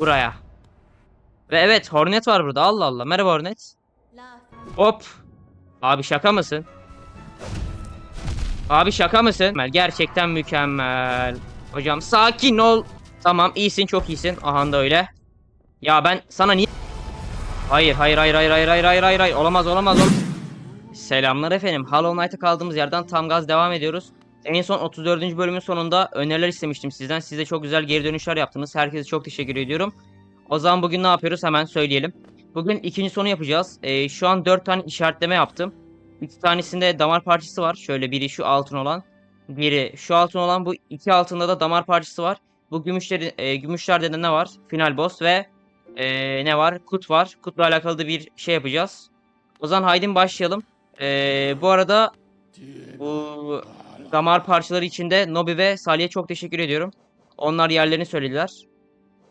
Buraya. Ve evet Hornet var burada. Allah Allah. Merhaba Hornet. Hop. Abi şaka mısın? Abi şaka mısın? Gerçekten mükemmel. Hocam sakin ol. Tamam iyisin çok iyisin. Aha da öyle. Ya ben sana niye... Hayır hayır hayır hayır hayır hayır hayır hayır olamaz olamaz olamaz. Selamlar efendim. Hollow Knight'a kaldığımız yerden tam gaz devam ediyoruz. En son 34. bölümün sonunda öneriler istemiştim sizden. Siz de çok güzel geri dönüşler yaptınız. Herkese çok teşekkür ediyorum. O zaman bugün ne yapıyoruz hemen söyleyelim. Bugün ikinci sonu yapacağız. Ee, şu an 4 tane işaretleme yaptım. İki tanesinde damar parçası var. Şöyle biri şu altın olan. Biri şu altın olan bu iki altında da damar parçası var. Bu gümüşleri, e, gümüşlerde de ne var? Final boss ve e, ne var? Kut var. Kutla alakalı da bir şey yapacağız. O zaman haydi başlayalım. E, bu arada bu damar parçaları içinde Nobi ve Salih'e çok teşekkür ediyorum. Onlar yerlerini söylediler.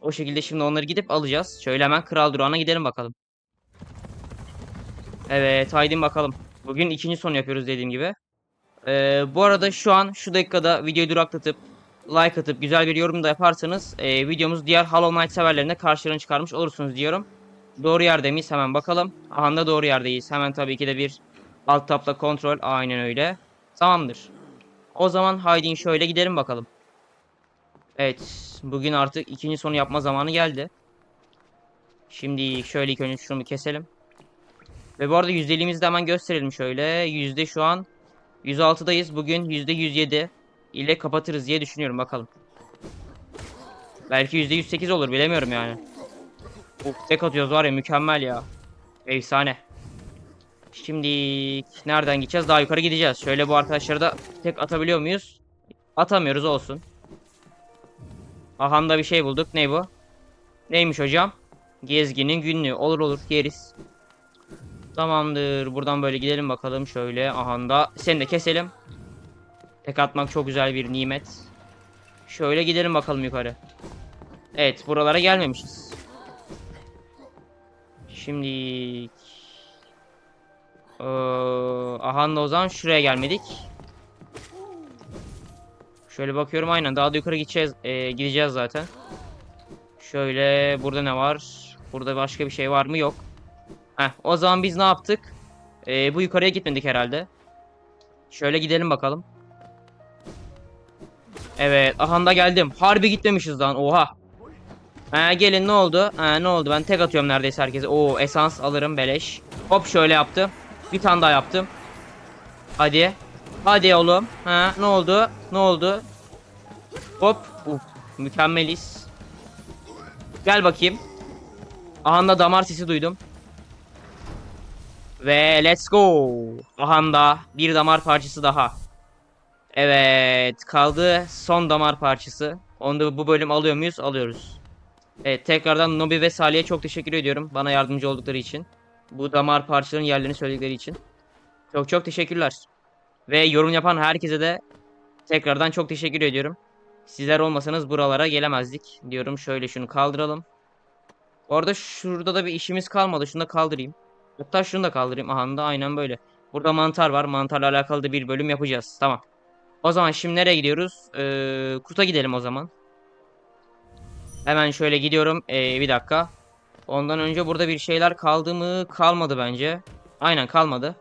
O şekilde şimdi onları gidip alacağız. Şöyle hemen kral durağına gidelim bakalım. Evet haydi bakalım. Bugün ikinci son yapıyoruz dediğim gibi. Ee, bu arada şu an şu dakikada videoyu duraklatıp like atıp güzel bir yorum da yaparsanız e, videomuz diğer Hollow Knight severlerine karşılarını çıkarmış olursunuz diyorum. Doğru yerde miyiz? Hemen bakalım. Aha da doğru yerdeyiz. Hemen tabii ki de bir alt tapla kontrol. Aynen öyle. Tamamdır. O zaman haydi şöyle gidelim bakalım. Evet. Bugün artık ikinci sonu yapma zamanı geldi. Şimdi şöyle ilk önce şunu keselim. Ve bu arada yüzdeliğimizi de hemen gösterelim şöyle. Yüzde şu an 106'dayız. Bugün yüzde 107 ile kapatırız diye düşünüyorum bakalım. Belki yüzde 108 olur bilemiyorum yani. Uf tek atıyoruz var ya mükemmel ya. Efsane. Şimdi nereden gideceğiz? Daha yukarı gideceğiz. Şöyle bu arkadaşları da tek atabiliyor muyuz? Atamıyoruz olsun. Ahanda bir şey bulduk. Ne bu? Neymiş hocam? Gezginin günlüğü. Olur olur yeriz. Tamamdır. Buradan böyle gidelim bakalım. Şöyle ahanda. Seni de keselim. Tek atmak çok güzel bir nimet. Şöyle gidelim bakalım yukarı. Evet buralara gelmemişiz. Şimdi ee, Ahanda o zaman şuraya gelmedik. Şöyle bakıyorum aynen daha da yukarı gideceğiz ee, gideceğiz zaten. Şöyle burada ne var? Burada başka bir şey var mı? Yok. Heh, o zaman biz ne yaptık? Ee, bu yukarıya gitmedik herhalde. Şöyle gidelim bakalım. Evet, ahanda geldim. Harbi gitmemişiz lan. Oha. Ha, gelin ne oldu? Ha, ne oldu? Ben tek atıyorum neredeyse herkese. Oo, esans alırım beleş. Hop şöyle yaptım. Bir tane daha yaptım. Hadi. Hadi oğlum. Ha, ne oldu? Ne oldu? Hop. Uf, mükemmeliz. Gel bakayım. Ahanda damar sesi duydum. Ve let's go. Ahanda bir damar parçası daha. Evet kaldı son damar parçası. Onu da bu bölüm alıyor muyuz? Alıyoruz. Evet tekrardan Nobi ve Salih'e çok teşekkür ediyorum. Bana yardımcı oldukları için. Bu damar parçalarının yerlerini söyledikleri için. Çok çok teşekkürler. Ve yorum yapan herkese de tekrardan çok teşekkür ediyorum. Sizler olmasanız buralara gelemezdik diyorum. Şöyle şunu kaldıralım. Orada şurada da bir işimiz kalmadı. Şunu da kaldırayım. Hatta şunu da kaldırayım. Aha da aynen böyle. Burada mantar var. Mantarla alakalı da bir bölüm yapacağız. Tamam. O zaman şimdi nereye gidiyoruz? Ee, Kurt'a gidelim o zaman. Hemen şöyle gidiyorum. Ee, bir dakika. Ondan önce burada bir şeyler kaldı mı? Kalmadı bence. Aynen kalmadı.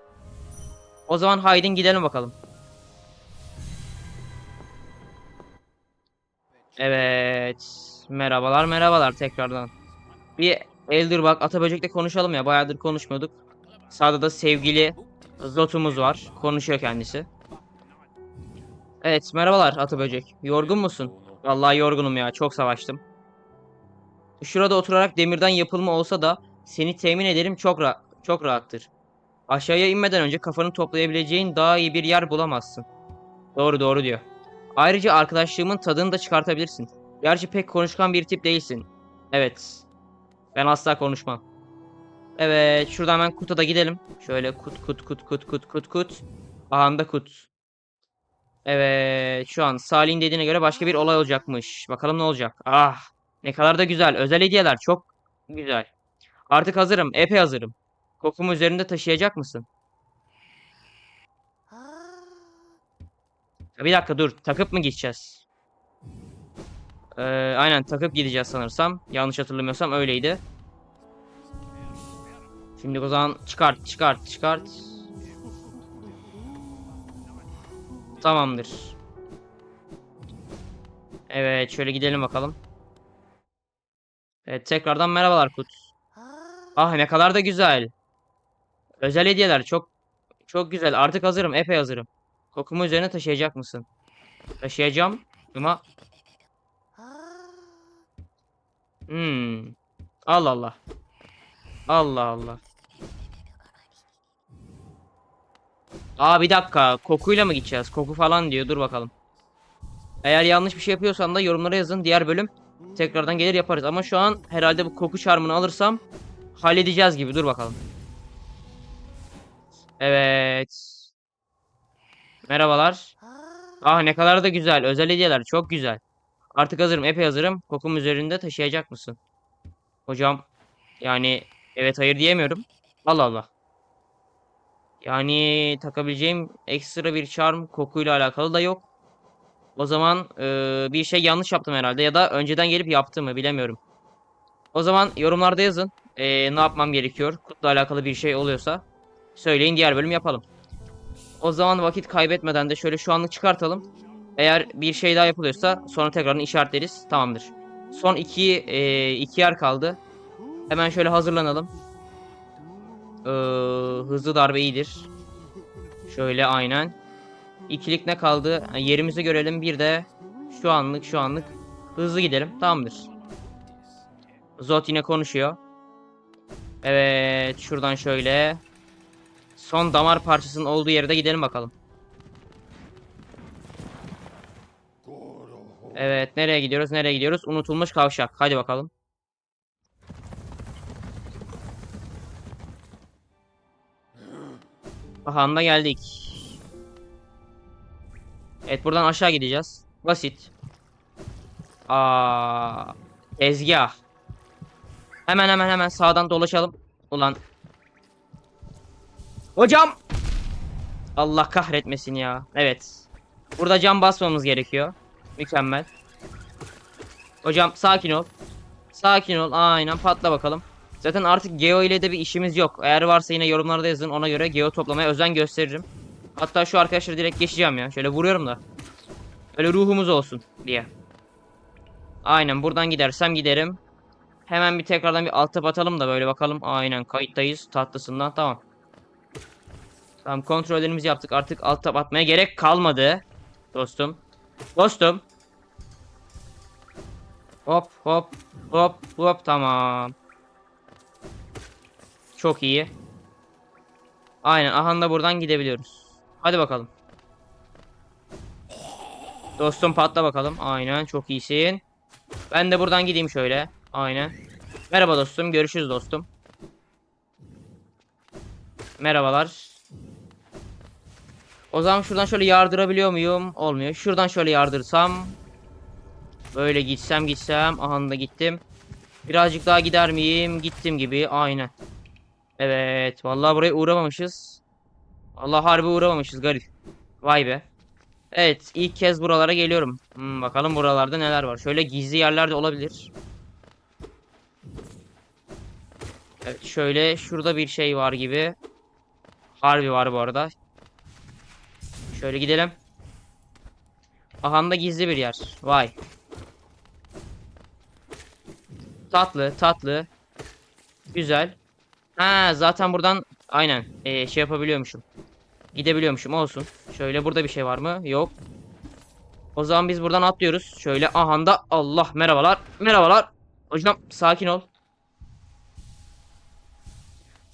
O zaman haydin gidelim bakalım. Evet. Merhabalar merhabalar tekrardan. Bir Elderbug Ataböcek'le konuşalım ya. Bayağıdır konuşmuyorduk. Sağda da sevgili Zotumuz var. Konuşuyor kendisi. Evet merhabalar Ataböcek. Yorgun musun? Vallahi yorgunum ya. Çok savaştım. Şurada oturarak demirden yapılma olsa da seni temin ederim çok ra çok rahattır. Aşağıya inmeden önce kafanı toplayabileceğin daha iyi bir yer bulamazsın. Doğru doğru diyor. Ayrıca arkadaşlığımın tadını da çıkartabilirsin. Gerçi pek konuşkan bir tip değilsin. Evet. Ben asla konuşmam. Evet şuradan hemen kutuda gidelim. Şöyle kut kut kut kut kut kut kut. Ahanda kut. Evet şu an Salih'in dediğine göre başka bir olay olacakmış. Bakalım ne olacak. Ah ne kadar da güzel. Özel hediyeler çok güzel. Artık hazırım. Epey hazırım. Kokumu üzerinde taşıyacak mısın? Bir dakika dur. Takıp mı gideceğiz? Ee, aynen takıp gideceğiz sanırsam. Yanlış hatırlamıyorsam öyleydi. Şimdi o zaman çıkart çıkart çıkart. Tamamdır. Evet şöyle gidelim bakalım. Evet tekrardan merhabalar Kut. Ah ne kadar da güzel. Özel hediyeler çok çok güzel. Artık hazırım. Epey hazırım. Kokumu üzerine taşıyacak mısın? Taşıyacağım ama hmm. Allah Allah. Allah Allah. Aa bir dakika. Kokuyla mı gideceğiz? Koku falan diyor. Dur bakalım. Eğer yanlış bir şey yapıyorsan da yorumlara yazın. Diğer bölüm tekrardan gelir yaparız. Ama şu an herhalde bu koku çarmını alırsam halledeceğiz gibi. Dur bakalım. Evet. Merhabalar. Ah ne kadar da güzel. Özel hediyeler çok güzel. Artık hazırım. Epey hazırım. Kokum üzerinde taşıyacak mısın? Hocam yani evet hayır diyemiyorum. Allah Allah. Yani takabileceğim ekstra bir charm kokuyla alakalı da yok. O zaman eee, bir şey yanlış yaptım herhalde ya da önceden gelip yaptım mı bilemiyorum. O zaman yorumlarda yazın. Eee, ne yapmam gerekiyor? Kutla alakalı bir şey oluyorsa söyleyin diğer bölüm yapalım. O zaman vakit kaybetmeden de şöyle şu anlık çıkartalım. Eğer bir şey daha yapılıyorsa sonra tekrardan işaretleriz. Tamamdır. Son iki, eee, iki yer kaldı. Hemen şöyle hazırlanalım. Eee, hızlı darbe iyidir. Şöyle aynen. İkilik ne kaldı? Yerimizi görelim. Bir de şu anlık şu anlık hızlı gidelim. Tamamdır. Zot yine konuşuyor. Evet şuradan şöyle. Son damar parçasının olduğu yere de gidelim bakalım. Evet nereye gidiyoruz nereye gidiyoruz? Unutulmuş kavşak. Hadi bakalım. Aha geldik. Evet buradan aşağı gideceğiz. Basit. Aa, tezgah. Hemen hemen hemen sağdan dolaşalım. Ulan. Hocam. Allah kahretmesin ya. Evet. Burada cam basmamız gerekiyor. Mükemmel. Hocam sakin ol. Sakin ol. Aynen patla bakalım. Zaten artık Geo ile de bir işimiz yok. Eğer varsa yine yorumlarda yazın. Ona göre Geo toplamaya özen gösteririm. Hatta şu arkadaşları direkt geçeceğim ya. Şöyle vuruyorum da. Öyle ruhumuz olsun diye. Aynen buradan gidersem giderim. Hemen bir tekrardan bir alt tab atalım da böyle bakalım. Aynen kayıttayız tatlısından tamam. Tamam kontrollerimizi yaptık. Artık alt tab atmaya gerek kalmadı. Dostum. Dostum. Hop hop hop hop tamam. Çok iyi. Aynen aha da buradan gidebiliyoruz. Hadi bakalım. Dostum patla bakalım. Aynen çok iyisin. Ben de buradan gideyim şöyle. Aynen. Merhaba dostum. Görüşürüz dostum. Merhabalar. O zaman şuradan şöyle yardırabiliyor muyum? Olmuyor. Şuradan şöyle yardırsam. Böyle gitsem gitsem. Aha da gittim. Birazcık daha gider miyim? Gittim gibi. Aynen. Evet. Vallahi buraya uğramamışız. Allah harbi uğramamışız garip. Vay be. Evet ilk kez buralara geliyorum. Hmm, bakalım buralarda neler var. Şöyle gizli yerler de olabilir. Evet şöyle şurada bir şey var gibi. Harbi var bu arada. Şöyle gidelim. Ahanda gizli bir yer. Vay. Tatlı tatlı. Güzel. Ha zaten buradan aynen ee, şey yapabiliyormuşum. Gidebiliyormuşum olsun. Şöyle burada bir şey var mı? Yok. O zaman biz buradan atlıyoruz. Şöyle ahanda Allah merhabalar. Merhabalar. Hocam sakin ol.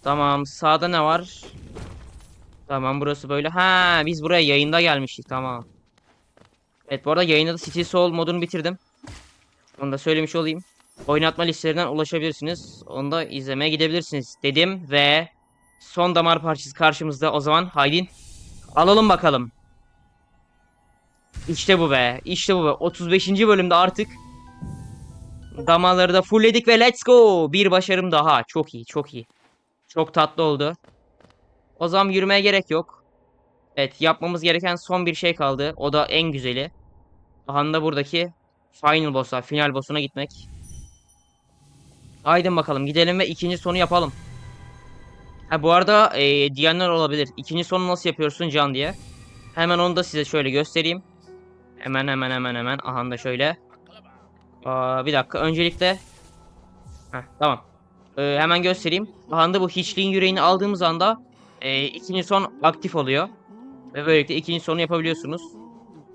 Tamam sağda ne var? Tamam burası böyle. Ha biz buraya yayında gelmiştik tamam. Evet bu arada yayında da City Soul modunu bitirdim. Onu da söylemiş olayım. Oynatma listelerinden ulaşabilirsiniz. Onu da izlemeye gidebilirsiniz dedim ve son damar parçası karşımızda o zaman haydin alalım bakalım. İşte bu be. İşte bu be. 35. bölümde artık damarları da fullledik ve let's go. Bir başarım daha. Çok iyi, çok iyi. Çok tatlı oldu. O zaman yürümeye gerek yok. Evet, yapmamız gereken son bir şey kaldı. O da en güzeli. Aha da buradaki Final boss'a, final boss'una gitmek. Haydi bakalım gidelim ve ikinci sonu yapalım. Ha bu arada e, diyenler olabilir. İkinci sonu nasıl yapıyorsun Can diye. Hemen onu da size şöyle göstereyim. Hemen hemen hemen hemen. Aha da şöyle. Aa, bir dakika. Öncelikle. Heh, tamam. Ee, hemen göstereyim. Aha da bu hiçliğin yüreğini aldığımız anda e, ikinci son aktif oluyor. Ve böylelikle ikinci sonu yapabiliyorsunuz.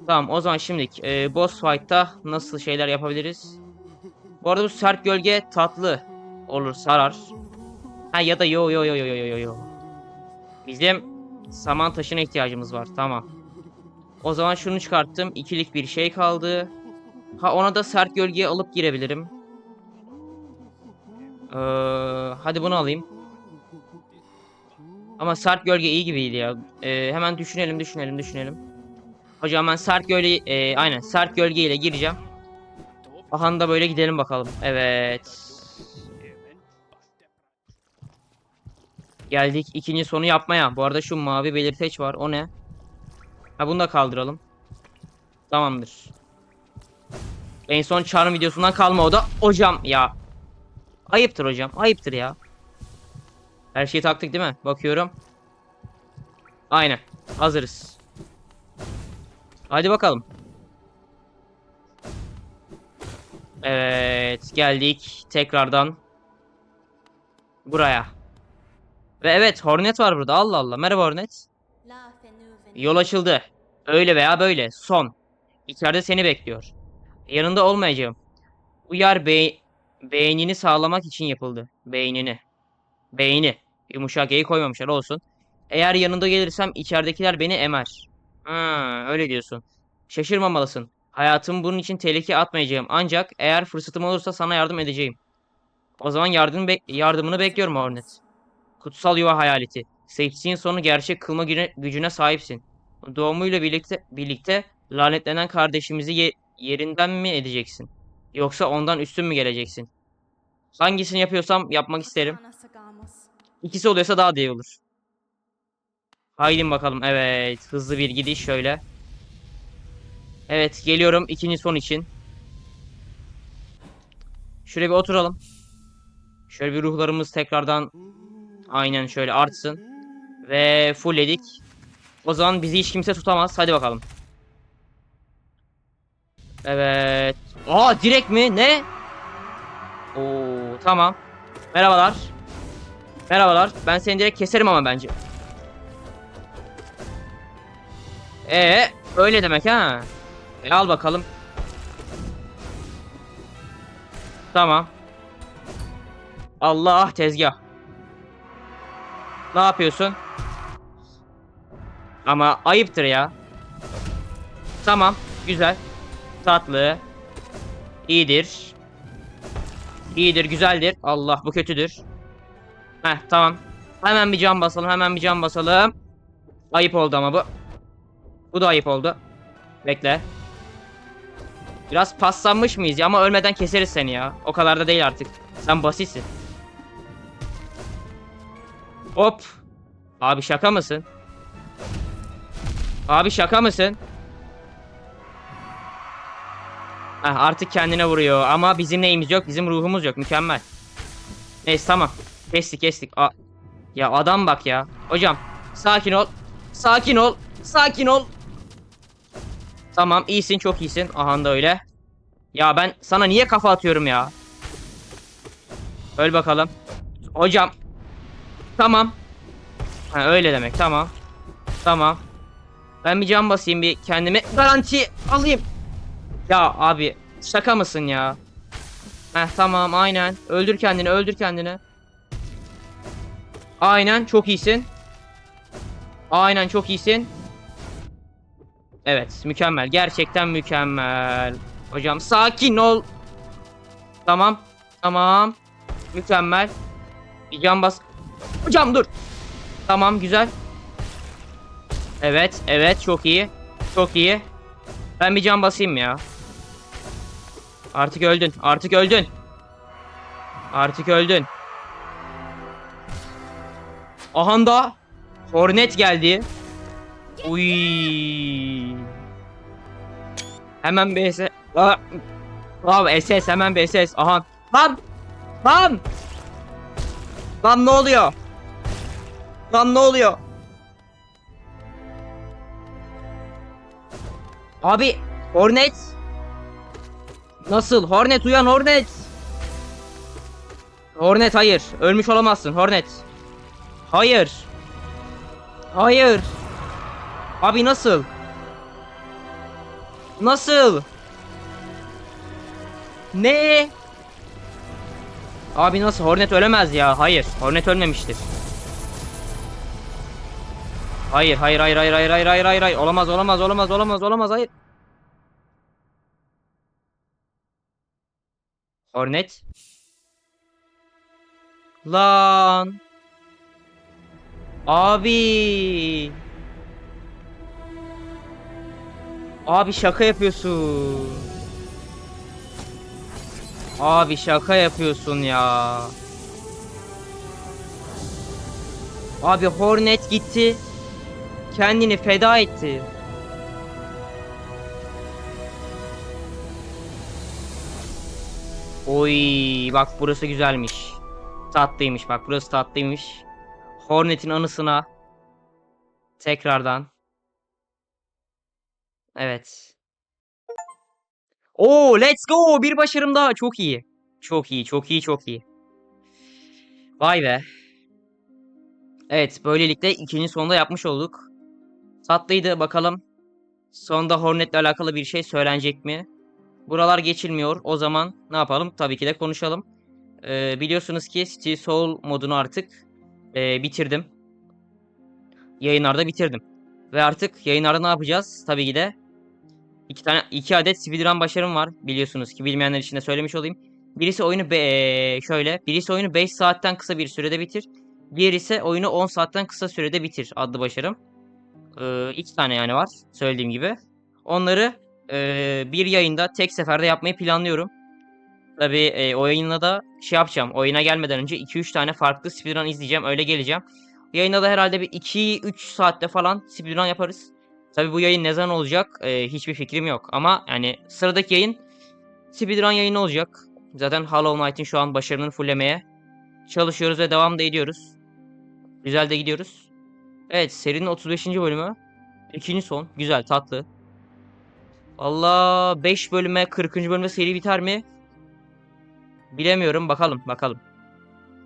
Tamam o zaman şimdi e, boss fight'ta nasıl şeyler yapabiliriz? Bu arada bu sert gölge tatlı olur sarar. Ha ya da yo yo yo yo yo yo yo. Bizim saman taşına ihtiyacımız var. Tamam. O zaman şunu çıkarttım. İkilik bir şey kaldı. Ha ona da sert gölgeye alıp girebilirim. Ee, hadi bunu alayım. Ama sert gölge iyi gibiydi ya. Ee, hemen düşünelim düşünelim düşünelim. Hocam ben sert gölge e, aynen sert gölge ile gireceğim. Aha da böyle gidelim bakalım. Evet. Geldik ikinci sonu yapmaya. Bu arada şu mavi belirteç var. O ne? Ha bunu da kaldıralım. Tamamdır. En son charm videosundan kalma o da. Hocam ya. Ayıptır hocam. Ayıptır ya. Her şeyi taktık değil mi? Bakıyorum. Aynen. Hazırız. Hadi bakalım. Evet. Geldik. Tekrardan. Buraya. Ve evet Hornet var burada. Allah Allah. Merhaba Hornet. Yol açıldı. Öyle veya böyle. Son. İçeride seni bekliyor. Yanında olmayacağım. Uyar bey beynini sağlamak için yapıldı. Beynini. Beyni. Yumuşak E'yi koymamışlar olsun. Eğer yanında gelirsem içeridekiler beni emer. Ha, öyle diyorsun. Şaşırmamalısın. Hayatımı bunun için tehlikeye atmayacağım. Ancak eğer fırsatım olursa sana yardım edeceğim. O zaman yardım bek- yardımını bekliyorum Hornet. Kutsal yuva hayaleti. Seçtiğin sonu gerçek kılma güne- gücüne sahipsin. Doğumuyla birlikte birlikte lanetlenen kardeşimizi ye- yerinden mi edeceksin? Yoksa ondan üstün mü geleceksin? Hangisini yapıyorsam yapmak isterim. İkisi oluyorsa daha da iyi olur. Haydi bakalım. Evet. Hızlı bir gidiş şöyle. Evet. Geliyorum ikinci son için. Şuraya bir oturalım. Şöyle bir ruhlarımız tekrardan aynen şöyle artsın. Ve fullledik. O zaman bizi hiç kimse tutamaz. Hadi bakalım. Evet. Aa direkt mi? Ne? Oo tamam. Merhabalar. Merhabalar. Ben seni direkt keserim ama bence. Ee, öyle demek ha. E, al bakalım. Tamam. Allah tezgah. Ne yapıyorsun? Ama ayıptır ya. Tamam, güzel. Tatlı. İyidir. İyidir, güzeldir. Allah bu kötüdür. Heh, tamam. Hemen bir cam basalım, hemen bir cam basalım. Ayıp oldu ama bu. Bu da ayıp oldu. Bekle. Biraz paslanmış mıyız ya ama ölmeden keseriz seni ya. O kadar da değil artık. Sen basitsin. Hop. Abi şaka mısın? Abi şaka mısın? Heh, artık kendine vuruyor ama bizim neyimiz yok? Bizim ruhumuz yok. Mükemmel. Neyse tamam. Kestik kestik. A ya adam bak ya. Hocam sakin ol. Sakin ol. Sakin ol. Tamam iyisin çok iyisin. Aha da öyle. Ya ben sana niye kafa atıyorum ya? Öl bakalım. Hocam. Tamam. Ha, öyle demek tamam. Tamam. Ben bir can basayım bir kendime garanti alayım. Ya abi şaka mısın ya? Heh tamam aynen. Öldür kendini öldür kendini. Aynen çok iyisin. Aynen çok iyisin. Evet mükemmel. Gerçekten mükemmel. Hocam sakin ol. Tamam. Tamam. Mükemmel. Bir can bas. Hocam dur. Tamam güzel. Evet evet çok iyi. Çok iyi. Ben bir can basayım ya. Artık öldün. Artık öldün. Artık öldün. Ahanda Hornet geldi. Uy. Hemen BS. Abi SS hemen SS. Aha. Lan! Lan! Lan ne oluyor? Lan ne oluyor? Abi Hornet Nasıl? Hornet uyan Hornet. Hornet hayır. Ölmüş olamazsın Hornet. Hayır. Hayır. Abi nasıl? Nasıl? Ne? Abi nasıl? Hornet ölemez ya. Hayır. Hornet ölmemiştir. Hayır, hayır, hayır, hayır, hayır, hayır, hayır, hayır, hayır. Olamaz, olamaz, olamaz, olamaz, olamaz, hayır. Hornet. Lan. Abi. Abi şaka yapıyorsun. Abi şaka yapıyorsun ya. Abi Hornet gitti. Kendini feda etti. Oy bak burası güzelmiş. Tatlıymış bak burası tatlıymış. Hornet'in anısına tekrardan. Evet. Oo let's go bir başarım daha çok iyi. Çok iyi çok iyi çok iyi. Vay be. Evet böylelikle ikinci sonda yapmış olduk. Tatlıydı bakalım. Sonda Hornet'le alakalı bir şey söylenecek mi? Buralar geçilmiyor. O zaman ne yapalım? Tabii ki de konuşalım. Ee, biliyorsunuz ki Steel Soul modunu artık e, bitirdim. Yayınlarda bitirdim. Ve artık yayınlarda ne yapacağız? Tabii ki de iki tane iki adet speedrun başarım var. Biliyorsunuz ki bilmeyenler için de söylemiş olayım. Birisi oyunu be e, şöyle, birisi oyunu 5 saatten kısa bir sürede bitir. Diğer ise oyunu 10 saatten kısa sürede bitir adlı başarım. Ee, iki tane yani var söylediğim gibi. Onları e, bir yayında tek seferde yapmayı planlıyorum. Tabii e, o yayınla da şey yapacağım. Oyuna gelmeden önce 2-3 tane farklı speedrun izleyeceğim. Öyle geleceğim. Yayında da herhalde bir 2-3 saatte falan speedrun yaparız. Tabii bu yayın ne zaman olacak e, hiçbir fikrim yok. Ama yani sıradaki yayın speedrun yayını olacak. Zaten Hollow Knight'in şu an başarının fullemeye çalışıyoruz ve devam da ediyoruz. Güzel de gidiyoruz. Evet serinin 35. bölümü. İkinci son. Güzel tatlı. Allah 5 bölüme 40. bölüme seri biter mi? Bilemiyorum bakalım bakalım.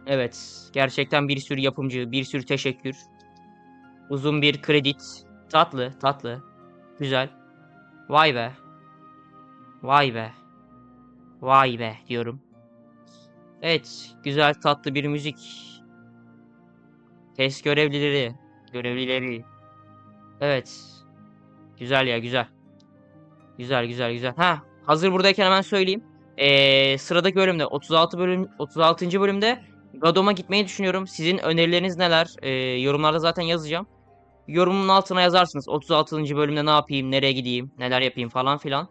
Evet gerçekten bir sürü yapımcı bir sürü teşekkür. Uzun bir kredit. Tatlı tatlı. Güzel. Vay be. Vay be. Vay be diyorum. Evet güzel tatlı bir müzik. Test görevlileri. Görevlileri. Evet. Güzel ya güzel. Güzel güzel güzel. Ha hazır buradayken hemen söyleyeyim. Ee, sıradaki bölümde 36 bölüm 36. bölümde Gadom'a gitmeyi düşünüyorum. Sizin önerileriniz neler? Ee, yorumlarda zaten yazacağım. Yorumun altına yazarsınız. 36. bölümde ne yapayım, nereye gideyim, neler yapayım falan filan.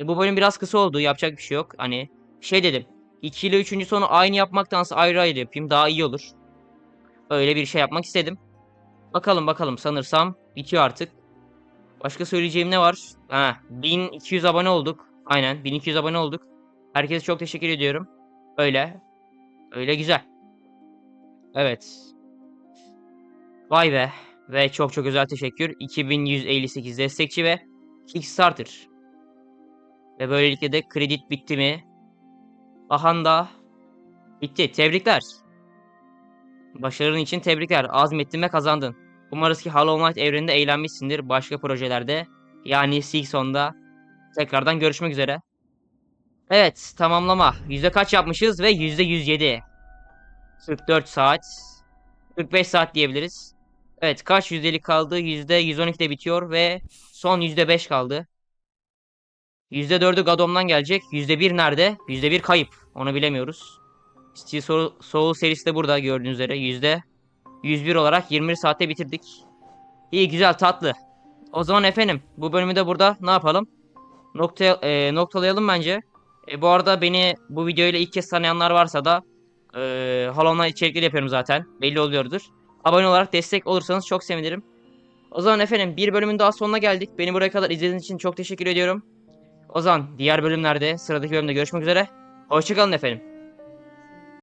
E, bu bölüm biraz kısa oldu. Yapacak bir şey yok. Hani şey dedim. 2 ile 3. sonu aynı yapmaktansa ayrı ayrı yapayım. Daha iyi olur. Öyle bir şey yapmak istedim. Bakalım bakalım sanırsam bitiyor artık. Başka söyleyeceğim ne var? Ha, 1200 abone olduk. Aynen 1200 abone olduk. Herkese çok teşekkür ediyorum. Öyle. Öyle güzel. Evet. Vay be. Ve çok çok özel teşekkür. 2158 destekçi ve Kickstarter. Ve böylelikle de kredit bitti mi? Ahanda bitti. Tebrikler. Başarın için tebrikler. Azmettin ve kazandın. Umarız ki Hollow Knight evreninde eğlenmişsindir. Başka projelerde yani Silkson'da tekrardan görüşmek üzere. Evet tamamlama. Yüzde kaç yapmışız ve yüzde 107. 44 saat. 45 saat diyebiliriz. Evet kaç yüzdelik kaldı? Yüzde 112'de bitiyor ve son yüzde 5 kaldı. Yüzde 4'ü Gadom'dan gelecek. Yüzde 1 nerede? Yüzde 1 kayıp. Onu bilemiyoruz. Steel Soul serisi de burada gördüğünüz üzere. Yüzde 101 olarak 21 saatte bitirdik. İyi güzel tatlı. O zaman efendim bu bölümü de burada ne yapalım? Nokta, e, noktalayalım bence. E, bu arada beni bu videoyla ilk kez tanıyanlar varsa da e, Hollow Knight içerikleri yapıyorum zaten. Belli oluyordur. Abone olarak destek olursanız çok sevinirim. O zaman efendim bir bölümün daha sonuna geldik. Beni buraya kadar izlediğiniz için çok teşekkür ediyorum. O zaman diğer bölümlerde sıradaki bölümde görüşmek üzere. Hoşçakalın efendim.